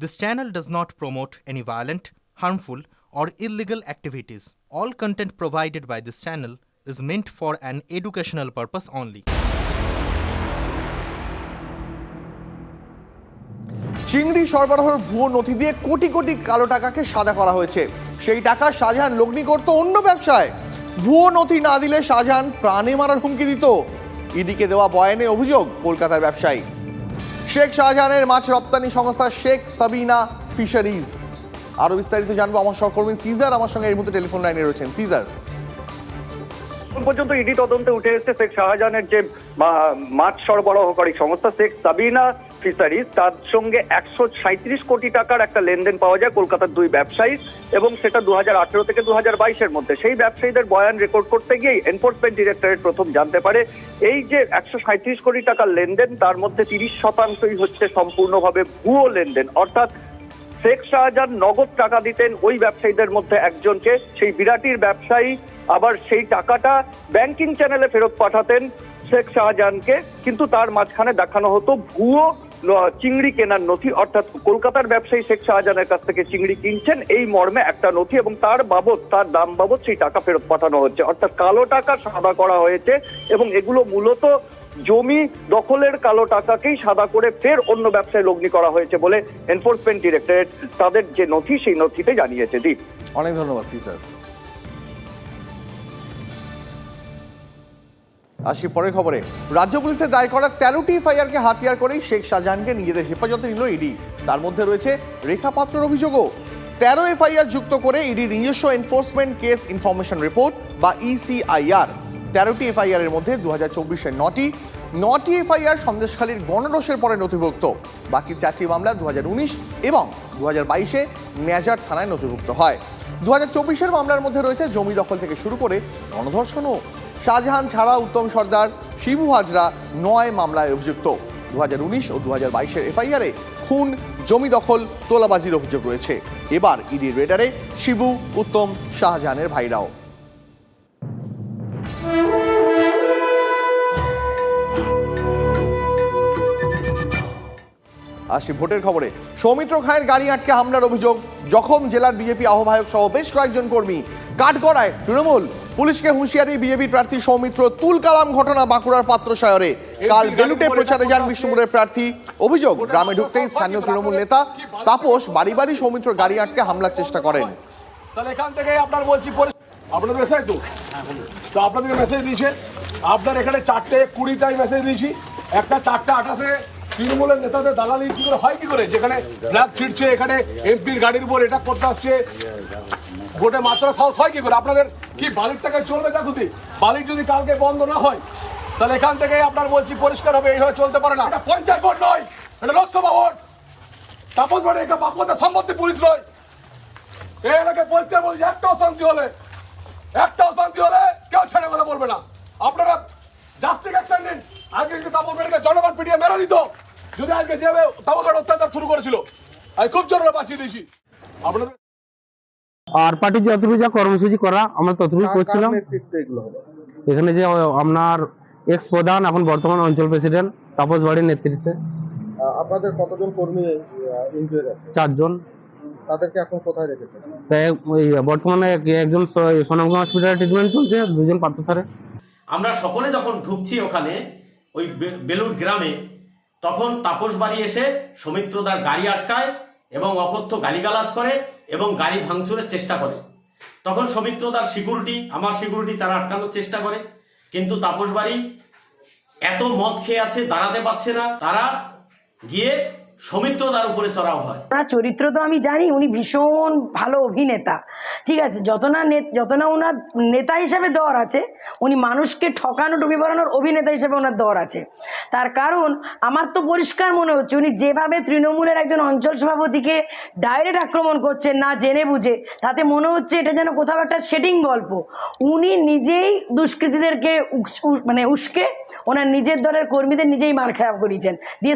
This channel does not promote any violent, harmful, or illegal activities. All content provided by this channel is meant for an educational purpose only. চিংড়ি সরবরাহের ভুয়ো নথি দিয়ে কোটি কোটি কালো টাকাকে সাদা করা হয়েছে সেই টাকা শাহজাহান লগ্নি করত অন্য ব্যবসায় ভুয়ো নথি না দিলে শাহজাহান প্রাণে মারার হুমকি দিত ইডিকে দেওয়া বয়ানে অভিযোগ কলকাতার ব্যবসায়ী শেখ শাহজাহানের মাছ রপ্তানি সংস্থা শেখ সাবিনা ফিশারিজ। আরও বিস্তারিত জানব আমার সহকর্মী সিজার, আমার সঙ্গে এই মুহূর্তে টেলিফোন লাইনে রয়েছেন। সিজার। পর্যন্ত ইডি তদন্তে উঠে এসেছে শেখ শাহজাহানের যে মাছ সরবরাহকারী সংস্থা, শেখ সাবিনা ফিশারিজ তার সঙ্গে একশো কোটি টাকার একটা লেনদেন পাওয়া যায় কলকাতার দুই ব্যবসায়ী এবং সেটা দু হাজার আঠেরো থেকে দু হাজার বাইশের মধ্যে। সেই ব্যবসায়ীদের বয়ান রেকর্ড করতে গিয়েই এনফোর্সমেন্ট ডিরেক্টরেট প্রথম জানতে পারে, এই যে একশো কোটি টাকার লেনদেন, তার মধ্যে তিরিশ শতাংশই হচ্ছে সম্পূর্ণভাবে ভুয়ো লেনদেন। অর্থাৎ শেখ শাহজাহান নগদ টাকা দিতেন ওই ব্যবসায়ীদের মধ্যে একজনকে, সেই বিরাটির ব্যবসায়ী আবার সেই টাকাটা ব্যাংকিং চ্যানেলে ফেরত পাঠাতেন শেখ শাহজাহানকে, কিন্তু তার মাঝখানে দেখানো হতো ভুয়ো চিংড়ি কেনার নথি, অর্থাৎ কলকাতার ব্যবসায়ী শেখ শাহজাহানের কাছ থেকে চিংড়ি কিনছেন। এই মর্মে একটা নথি এবং তার বাবদ, তার দাম বাবদ সেই টাকা ফেরত পাঠানো হচ্ছে। অর্থাৎ কালো টাকা সাদা করা হয়েছে এবং এগুলো মূলত জমি দখলের কালো টাকাকেই সাদা করে ফের অন্য ব্যবসায় লগ্নি করা হয়েছে বলে এনফোর্সমেন্ট ডিরেক্টরেট তাদের যে নথি, সেই নথিতে জানিয়েছে। দীপ। অনেক ধন্যবাদ সিজার আসি পরের খবরে। রাজ্য পুলিশের দায়ের করা তেরোটি এফআইআরকে হাতিয়ার করেই শেখ শাহজাহানকে নিজেদের হেফাজতে নিল ইডি। তার মধ্যে রয়েছে রেখা পাত্রের অভিযোগও। তেরো এফআইআর যুক্ত করে ইডি নিজস্ব এনফোর্সমেন্ট কেস ইনফরমেশন রিপোর্ট বা E ইসিআইআর তেরোটি এফআইআর এর মধ্যে দু হাজার চব্বিশের নটি। নটি এফআইআর সন্দেশখালীর গণরোষের পরে নথিভুক্ত। বাকি চারটি মামলা দু হাজার উনিশ এবং দু হাজার বাইশে ন্যাজার থানায় নথিভুক্ত হয়। দু হাজার চব্বিশের মামলার মধ্যে রয়েছে জমি দখল থেকে শুরু করে গণধর্ষণও। শাহজাহান ছাড়া উত্তম সর্দার শিবু হাজরা নয় মামলায় অভিযুক্ত। দু হাজার উনিশ ও দু হাজার বাইশের এফআইআরে খুন, জমি দখল, তোলাবাজির অভিযোগ রয়েছে। এবার ইডির রেডারে শিবু, উত্তম, শাহজাহানের ভাইরাও। আসি ভোটের খবরে। সৌমিত্র খায়ের গাড়ি আটকে হামলার অভিযোগ। জখম জেলার বিজেপি আহ্বায়ক সহ বেশ কয়েকজন কর্মী। কাঠগড়ায় তৃণমূল পুলিশকে হুঁশিয়ারি বিজেপি প্রার্থী সৌমিত্র তুলকালাম ঘটনা বাঁকুড়ার পাত্রসায়রে কাল বেলুটে প্রচারে যান বিষ্ণুপুরের প্রার্থী। অভিযোগ গ্রামে ঢুকতেই স্থানীয় তৃণমূল নেতা তাপস বাড়ি বাড়ি সৌমিত্র গাড়ি আটকে হামলার চেষ্টা করেন। তাহলে এখান থেকে আপনার বলছি আপনাদের মেসেজ তো? তো আপনাদেরকে মেসেজ দিয়েছে। আপনার এখানে চারটে কুড়িটাই মেসেজ দিয়েছি। একটা চারটে আঠাশে তৃণমূলের নেতাদের দালালি কি করে হয় কি করে? যেখানে ব্ল্যাক ছিটছে এখানে এমপির গাড়ির উপর এটা করতে আসছে। ভোটে মাত্রা সাহস হয় কি করে? আপনাদের কি বালির টাকায় চলবে খুশি বালির যদি কালকে বন্ধ না হয়, তাহলে এখান থেকে আপনার বলছি পরিষ্কার হবে, এইভাবে চলতে পারে না। এটা পঞ্চায়েত ভোট নয়, এটা লোকসভা ভোট। তাপস ভোটে এটা বাপমতা সম্পত্তি, পুলিশ নয়। এই এলাকায় পরিষ্কার বলছি, একটা অশান্তি হলে, একটা অশান্তি হলে কেউ ছেড়ে কথা বলবে না। আপনারা জাস্টিক অ্যাকশন নিন। আজকে যদি তাপস বেড়ে জনগণ পিটিয়ে মেরে দিত, যদি আজকে যেভাবে তাপসের অত্যাচার শুরু করেছিল, আমি খুব জোরে বাঁচিয়ে দিয়েছি। আপনাদের আর পার্টি যতটুকু যা কর্মসূচি করা আমরা ততটুকু করছিলাম। এখানে যে আপনার এক্স প্রধান এখন বর্তমান অঞ্চল প্রেসিডেন্ট তাপস বাড়ির নেতৃত্বে। আপনাদের কতজন কর্মী আছে? চারজন। তাদেরকে এখন কোথায় রেখেছেন? তাই ওই বর্তমানে একজন সোনামগঞ্জ হসপিটালে ট্রিটমেন্ট চলছে দুজন পাত্রসারে আমরা সকলে যখন ঢুকছি ওখানে ওই বেলুর গ্রামে তখন তাপস বাড়ি এসে সৌমিত্রদার গাড়ি আটকায় এবং অকথ্য গালিগালাজ করে এবং গাড়ি ভাঙচুরের চেষ্টা করে। তখন সৌমিত্রদার সিকিউরিটি আমার সিকিউরিটি তারা আটকানোর চেষ্টা করে। কিন্তু তাপস বাড়ি এত মদ খেয়ে আছে, দাঁড়াতে পারছে না। তারা গিয়ে উপরে চড়াও হয়। চরিত্র তো আমি জানি, উনি ভীষণ ভালো অভিনেতা। ঠিক আছে, যত না যত না ওনার নেতা হিসেবে দর আছে, উনি মানুষকে ঠকানো অভিনেতা হিসেবে ওনার দর আছে। তার কারণ, আমার তো পরিষ্কার মনে হচ্ছে, উনি যেভাবে তৃণমূলের একজন অঞ্চল সভাপতিকে ডাইরেক্ট আক্রমণ করছেন না জেনে বুঝে, তাতে মনে হচ্ছে এটা যেন কোথাও একটা সেটিং গল্প। উনি নিজেই দুষ্কৃতীদেরকে মানে উস্কে, ওনার নিজের দলের কর্মীদের নিজেই মার খারাপ করিয়েছেন দিয়ে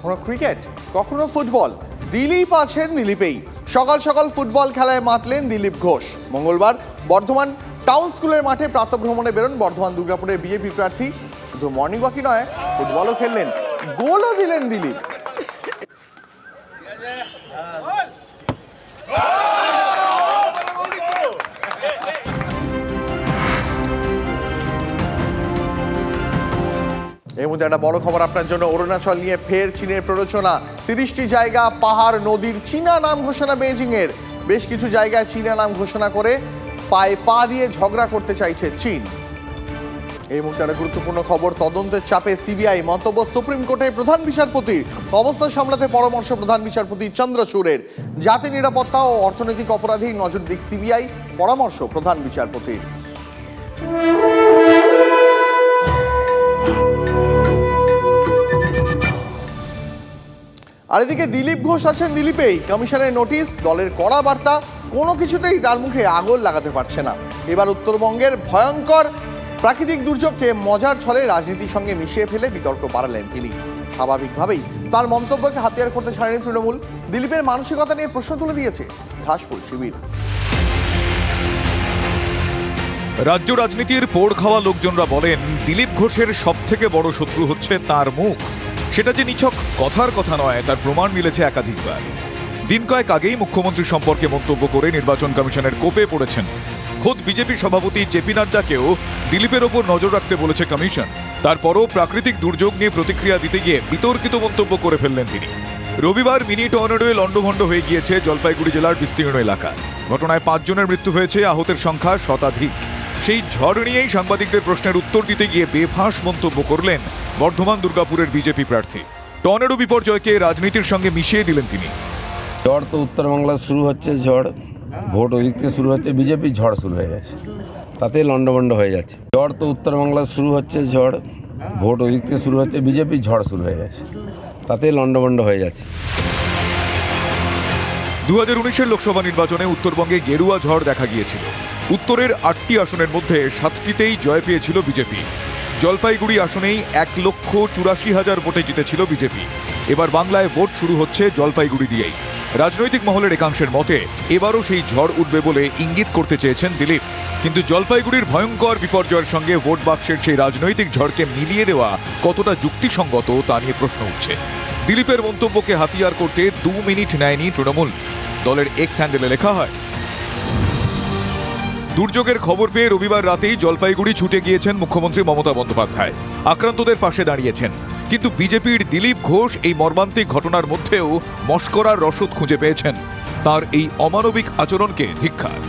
কখনো ক্রিকেট কখনো ফুটবল দিলীপ আছেন দিলীপেই সকাল সকাল ফুটবল খেলায় মাতলেন দিলীপ ঘোষ। মঙ্গলবার বর্ধমান টাউন স্কুলের মাঠে প্রাতভ্রমণে বেরোন বর্ধমান দুর্গাপুরের বিজেপি প্রার্থী। শুধু মর্নিং ওয়াকি নয় ফুটবলও খেললেন। গোলও দিলেন দিলীপ। হ্যাঁ, হ্যাঁ। মুহূর্তে একটা বড় খবর আপনার জন্য। অরুণাচল নিয়ে ফের চীনের প্ররোচনা। তিরিশটি জায়গা, পাহাড়, নদীর চীনা নাম ঘোষণা বেজিং এর বেশ কিছু জায়গায় চীনা নাম ঘোষণা করে পায়ে পা দিয়ে ঝগড়া করতে চাইছে চীন। এই মুহূর্তে একটা গুরুত্বপূর্ণ খবর, তদন্তের চাপে সিবিআই মন্তব্য সুপ্রিম কোর্টের প্রধান বিচারপতির। অবস্থা সামলাতে পরামর্শ প্রধান বিচারপতি চন্দ্রচূড়ের। জাতি নিরাপত্তা ও অর্থনৈতিক অপরাধী নজর দিক সিবিআই, পরামর্শ প্রধান বিচারপতির। আর এদিকে দিলীপ ঘোষ আছেন দিলীপেই। কমিশনের নোটিশ, দলের কড়া বার্তা, কোনো কিছুতেই তার মুখে আগল লাগাতে পারছে না। এবার উত্তরবঙ্গের ভয়ঙ্কর প্রাকৃতিক দুর্যোগকে মজার ছলে রাজনীতির সঙ্গে মিশিয়ে ফেলে বিতর্ক বাড়ালেন তিনি। স্বাভাবিকভাবেই তার মন্তব্যকে হাতিয়ার করতে ছাড়েনি তৃণমূল। দিলীপের মানসিকতা নিয়ে প্রশ্ন তুলে দিয়েছে ঘাসফুল শিবির। রাজ্য রাজনীতির পোড় খাওয়া লোকজনরা বলেন, দিলীপ ঘোষের সব থেকে বড় শত্রু হচ্ছে তার মুখ। সেটা যে নিছক কথার কথা নয়, তার প্রমাণ মিলেছে একাধিকবার। দিন কয়েক আগেই মুখ্যমন্ত্রী সম্পর্কে মন্তব্য করে নির্বাচন কমিশনের কোপে পড়েছেন। খোদ বিজেপি সভাপতি জেপি নাড্ডাকেও দিলীপের ওপর নজর রাখতে বলেছে কমিশন। তারপরও প্রাকৃতিক দুর্যোগ নিয়ে প্রতিক্রিয়া দিতে গিয়ে বিতর্কিত মন্তব্য করে ফেললেন তিনি। রবিবার মিনি টর্নেডোয় লণ্ডভণ্ড হয়ে গিয়েছে জলপাইগুড়ি জেলার বিস্তীর্ণ এলাকা। ঘটনায় পাঁচজনের মৃত্যু হয়েছে, আহতের সংখ্যা শতাধিক। সেই ঝড় নিয়েই সাংবাদিকদের প্রশ্নের উত্তর দিতে গিয়ে বেফাঁস মন্তব্য করলেন বর্ধমান দুর্গাপুরের বিজেপি প্রার্থী। টর্নেডো বিপর্যয়কে রাজনীতির সঙ্গে মিশিয়ে দিলেন তিনি। ঝড় তো উত্তরবাংলায় শুরু হচ্ছে ঝড় ভোট ওদিক থেকে শুরু হচ্ছে বিজেপির ঝড় শুরু হয়ে গেছে। তাতে লণ্ডভণ্ড হয়ে যাচ্ছে। ঝড় তো উত্তরবাংলায় শুরু হচ্ছে ঝড় ভোট ওদিক থেকে শুরু হচ্ছে বিজেপির ঝড় শুরু হয়ে গেছে। তাতে লণ্ডভণ্ড হয়ে যাচ্ছে। দু হাজার উনিশের লোকসভা নির্বাচনে উত্তরবঙ্গে গেরুয়া ঝড় দেখা গিয়েছিল। উত্তরের আটটি আসনের মধ্যে সাতটিতেই জয় পেয়েছিল বিজেপি। জলপাইগুড়ি আসনেই এক লক্ষ চুরাশি হাজার ভোটে জিতেছিল বিজেপি। এবার বাংলায় ভোট শুরু হচ্ছে জলপাইগুড়ি দিয়েই। রাজনৈতিক মহলের একাংশের মতে, এবারও সেই ঝড় উঠবে বলে ইঙ্গিত করতে চেয়েছেন দিলীপ। কিন্তু জলপাইগুড়ির ভয়ঙ্কর বিপর্যয়ের সঙ্গে ভোট বাক্সের সেই রাজনৈতিক ঝড়কে মিলিয়ে দেওয়া কতটা যুক্তিসঙ্গত তা নিয়ে প্রশ্ন উঠছে। দিলীপের মন্তব্যকে হাতিয়ার করতে দু মিনিট নেয়নি তৃণমূল। দলের এক্স হ্যান্ডেলে লেখা হয় দুর্যোগের খবর পেয়ে রবিবার রাতেই জলপাইগুড়ি ছুটে গিয়েছেন মুখ্যমন্ত্রী মমতা বন্দ্যোপাধ্যায়। আক্রান্তদের পাশে দাঁড়িয়েছেন। কিন্তু বিজেপির দিলীপ ঘোষ এই মর্মান্তিক ঘটনার মধ্যেও মস্করার রসদ খুঁজে পেয়েছেন। তার এই অমানবিক আচরণকে ধিক্ষার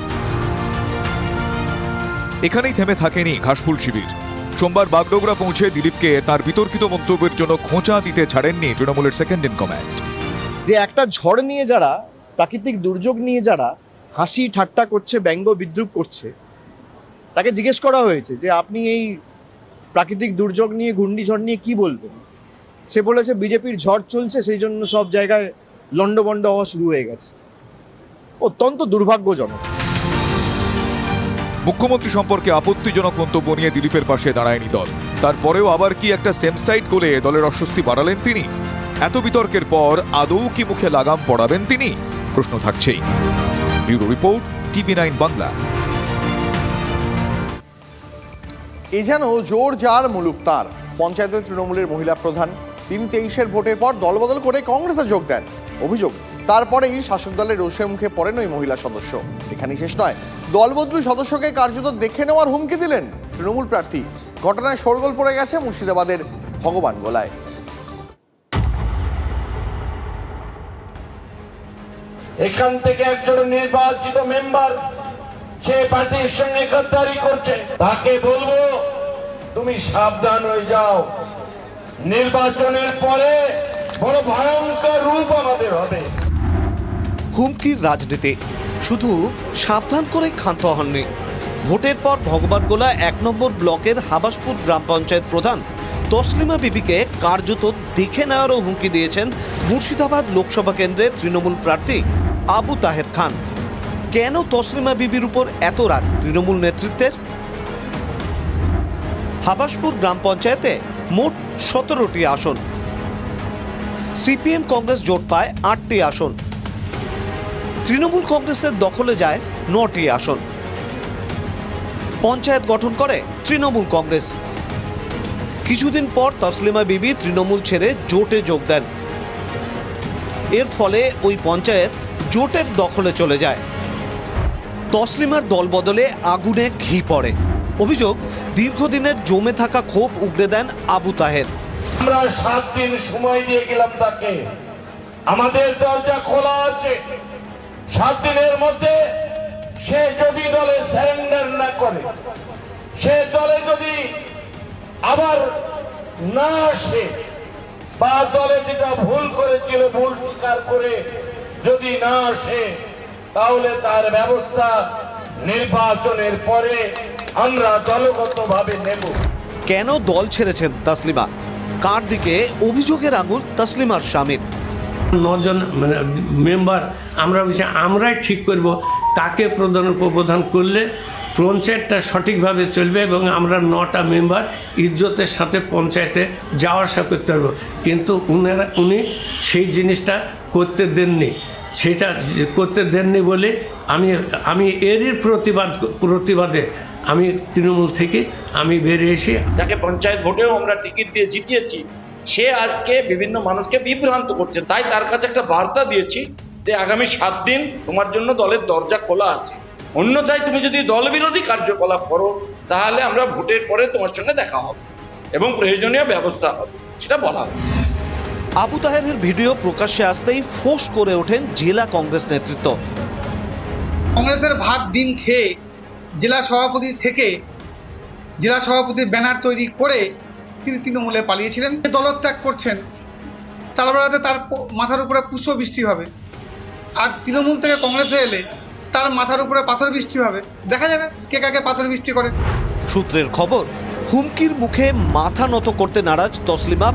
এখানেই থেমে থাকেনি ঘাসফুল শিবির। সোমবার বাগডোগরা পৌঁছে দিলীপকে তার বিতর্কিত মন্তব্যের জন্য খোঁচা দিতে ছাড়েননি তৃণমূলের সেকেন্ড ইন কমান্ড। যে একটা ঝড় নিয়ে যারা, প্রাকৃতিক দুর্যোগ নিয়ে যারা হাসি ঠাট্টা করছে, ব্যঙ্গ বিদ্রুপ করছে। তাকে জিজ্ঞেস করা হয়েছে যে, আপনি এই প্রাকৃতিক দুর্যোগ নিয়ে, ঘূর্ণিঝড় নিয়ে কি বলবেন? সে বলেছে, বিজেপির ঝড় চলছে, সেই জন্য সব জায়গায় লণ্ডভণ্ড হওয়া শুরু হয়ে গেছে। অত্যন্ত দুর্ভাগ্যজনক। মুখ্যমন্ত্রী সম্পর্কে আপত্তিজনক মন্তব্য নিয়ে দিলীপের পাশে দাঁড়ায়নি দল। তারপরেও আবার কি একটা সেমসাইড গোলে দলের অস্বস্তি বাড়ালেন তিনি? এত বিতর্কের পর আদৌ কি মুখে লাগাম পড়াবেন তিনি? প্রশ্ন থাকছেই। Bureau report, TV nine Bangla. এ যেন জোর যার মুলুক তার। পঞ্চায়েতের তৃণমূলের মহিলা প্রধান, তিনি তেইশের ভোটের পর দলবদল করে কংগ্রেসে যোগ দেন। অভিযোগ, তারপরেই শাসক দলের রোষের মুখে পড়েন ওই মহিলা সদস্য। এখানেই শেষ নয়। দলবদলু সদস্যকে কার্যত দেখে নেওয়ার হুমকি দিলেন তৃণমূল প্রার্থী। ঘটনায় শোরগোল পড়ে গেছে মুর্শিদাবাদের ভগবান গোলায়। এখান থেকে একজন নির্বাচিত মেম্বার সে পার্টির সঙ্গে গদ্দারি করছে। তাকে বলব, তুমি সাবধান হয়ে যাও। নির্বাচনের পরে বড় ভয়ঙ্কর রূপ আমাদের হবে। হুমকির রাজনীতি। শুধু সাবধান করে ক্ষান্ত হননি। ভোটের পর ভগবানগোলা এক নম্বর ব্লকের হাবাসপুর গ্রাম পঞ্চায়েত প্রধান তসলিমা বিবিকে কার্যত দেখে নেওয়ারও হুমকি দিয়েছেন মুর্শিদাবাদ লোকসভা কেন্দ্রের তৃণমূল প্রার্থী আবু তাহের খান। কেন তসলিমা বিবির উপর এত রাগ? তৃণমূল নেতৃত্বের? হাবাসপুর গ্রাম পঞ্চায়েতে মোট সতেরোটি আসন। সিপিএম কংগ্রেস জোট পায় আটটি আসন। তৃণমূল কংগ্রেসের দখলে যায় নটি আসন। পঞ্চায়েত গঠন করে তৃণমূল কংগ্রেস। কিছুদিন পর তসলিমা বিবি তৃণমূল ছেড়ে জোটে যোগ দেন। এর ফলে ওই পঞ্চায়েত জোটের দখলে চলে যায়। তসলিমার দল বদলে আগুনে ঘি পড়ে। অভিযোগ, দীর্ঘদিনের জমে থাকা ক্ষোভ উগড়ে দেন আবু তাহের। আমরা সাত দিন সময় দিয়ে গেলাম তাকে। আমাদের দরজা খোলা আছে। সাত দিনের মধ্যে সে যদি দলে স্যারেন্ডার না করে, সে দলে যদি আবার না আসে, বা দলে যেটা ভুল করেছিল, ভুল স্বীকার করে যদি না আসে তাহলে তার ব্যবস্থা নির্বাচনের পরে আমরা দলগতভাবে নেব। কেন দল ছেড়েছেন তাসলিমা? কার দিকে? অভিযোগের আঙুল তাসলিমার স্বামীর। নজন মানে মেম্বার আমরা বলছি আমরাই ঠিক করব কাকে প্রধান উপপ্রধান করলে পঞ্চায়েতটা সঠিকভাবে চলবে এবং আমরা নটা মেম্বার ইজ্জতের সাথে পঞ্চায়েতে যাওয়া আসা করতে পারব। কিন্তু উনারা উনি সেই জিনিসটা করতে দেননি। সেটা করতে দেননি বলে আমি আমি এরই প্রতিবাদ, প্রতিবাদে আমি তৃণমূল থেকে আমি বেরিয়ে এসে যাকে পঞ্চায়েত ভোটেও আমরা টিকিট দিয়ে জিতিয়েছি, সে আজকে বিভিন্ন মানুষকে বিভ্রান্ত করছে। তাই তার কাছে একটা বার্তা দিয়েছি যে আগামী সাত দিন তোমার জন্য দলের দরজা খোলা আছে। অন্যথায় তুমি যদি দল বিরোধী কার্যকলাপ করো, তাহলে আমরা ভোটের পরে তোমার সঙ্গে দেখা হবে এবং প্রয়োজনীয় ব্যবস্থা হবে, সেটা বলা হয়েছে। আবু তাহেরের ভিডিও প্রকাশ্যে আসতেই ফোঁস করে ওঠেন জেলা কংগ্রেস নেতৃত্ব। কংগ্রেসের ভাত দিন খেয়ে জেলা সভাপতি থেকে জেলা সভাপতির ব্যানার তৈরি করে তিনি তৃণমূলে পালিয়েছিলেন। দলত্যাগ করছেন। তার বেলাতে তার মাথার উপরে পুষ্প বৃষ্টি হবে। আর তৃণমূল থেকে কংগ্রেসে এলে তার মাথার উপরে পাথর বৃষ্টি হবে। দেখা যাবে কে কাকে পাথর বৃষ্টি করে। সূত্রের খবর হুমকির মুখে মাথা নত করতে নারাজ তসলিমা